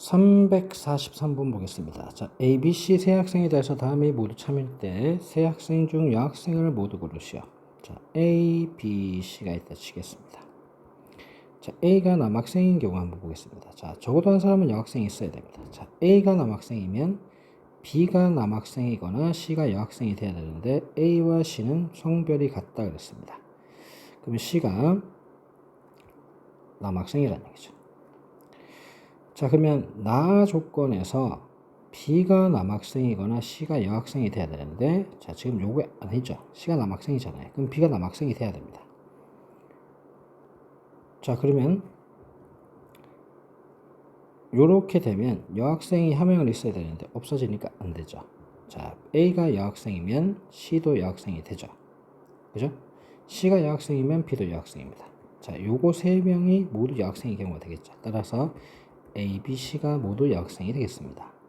343번 보겠습니다. 자, A, B, C 세 학생에 대해서 다음에 모두 참일 때 세 학생 중 여학생을 모두 고르시오. 자, A, B, C가 있다 치겠습니다. 자, A가 남학생인 경우 한번 보겠습니다. 자, 적어도 한 사람은 여학생이 있어야 됩니다. 자, A가 남학생이면 B가 남학생이거나 C가 여학생이 돼야 되는데 A와 C는 성별이 같다 그랬습니다. 그러면 C가 남학생이라는 얘기죠. 자, 그러면 나 조건에서 B가 남학생이거나 C가 여학생이 돼야 되는데 자, 지금 요거 아니죠. C가 남학생이잖아요. 그럼 B가 남학생이 돼야 됩니다. 자, 그러면 요렇게 되면 여학생이 한 명은 있어야 되는데 없어지니까 안 되죠. 자, A가 여학생이면 C도 여학생이 되죠. 그죠? C가 여학생이면 B도 여학생입니다. 자, 요거 세 명이 모두 여학생의 경우가 되겠죠. 따라서 A, B, C가 모두 여학생이 되겠습니다.